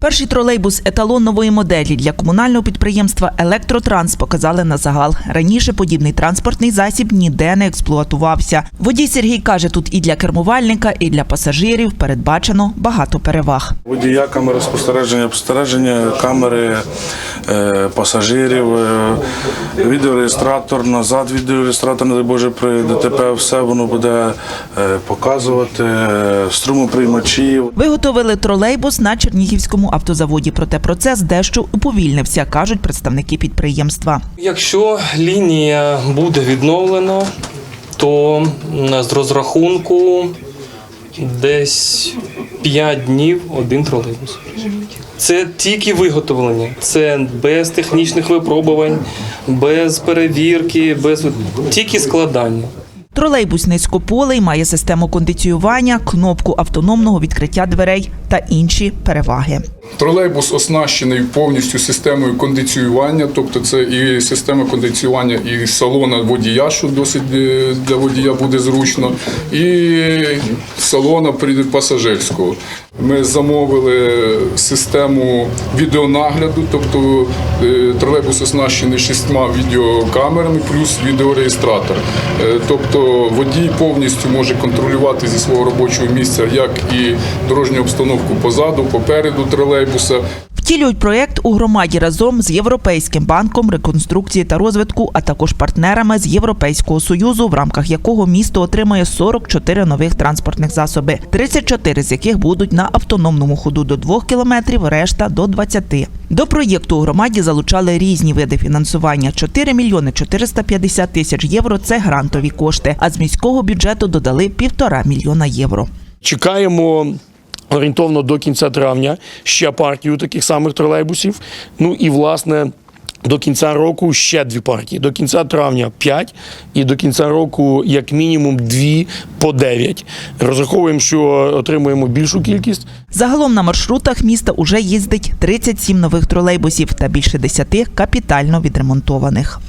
Перший тролейбус еталон нової моделі для комунального підприємства Електротранс показали на загал. Раніше подібний транспортний засіб ніде не експлуатувався. Водій Сергій каже, тут і для кермувальника, і для пасажирів передбачено багато переваг. Водія, камери спостереження, спостереження, камери пасажирів, е, відеореєстратор, назад відеореєстратор, не дай Боже, при ДТП все воно буде е, показувати, е, струмоприймачів. Виготовили тролейбус на Чернігівському автозаводі. Проте процес дещо уповільнився, кажуть представники підприємства. Якщо лінія буде відновлена, то з розрахунку десь 5 днів один тролейбус. Це тільки виготовлення, це без технічних випробувань, без перевірки, без тільки складання. Тролейбус низькополий має систему кондиціювання, кнопку автономного відкриття дверей та інші переваги. Тролейбус оснащений повністю системою кондиціювання, тобто це і система кондиціювання і салона водія, що досить е, для водія буде зручно, і салона пасажирського. Ми замовили систему відеонагляду, тобто е, тролейбус оснащений шістьма відеокамерами плюс відеореєстратор. Е, Тобто водій повністю може контролювати зі свого робочого місця як і дорожню обстановку позаду, попереду тролейбуса. Втілюють проєкт у громаді разом з Європейським банком реконструкції та розвитку, а також партнерами з Європейського союзу, в рамках якого місто отримає 44 нових транспортних засоби, 34 з яких будуть на автономному ходу до 2 кілометрів, решта до 20. До проєкту у громаді залучали різні види фінансування. 4 мільйони 450 тисяч євро – це грантові кошти, а з міського бюджету додали півтора мільйона євро. Чекаємо орієнтовно до кінця травня ще партію таких самих тролейбусів. Ну і власне. До кінця року ще дві партії. До кінця травня 5 і до кінця року як мінімум дві по 9. Розраховуємо, що отримуємо більшу кількість. Загалом на маршрутах міста уже їздить 37 нових тролейбусів та більше 10 капітально відремонтованих.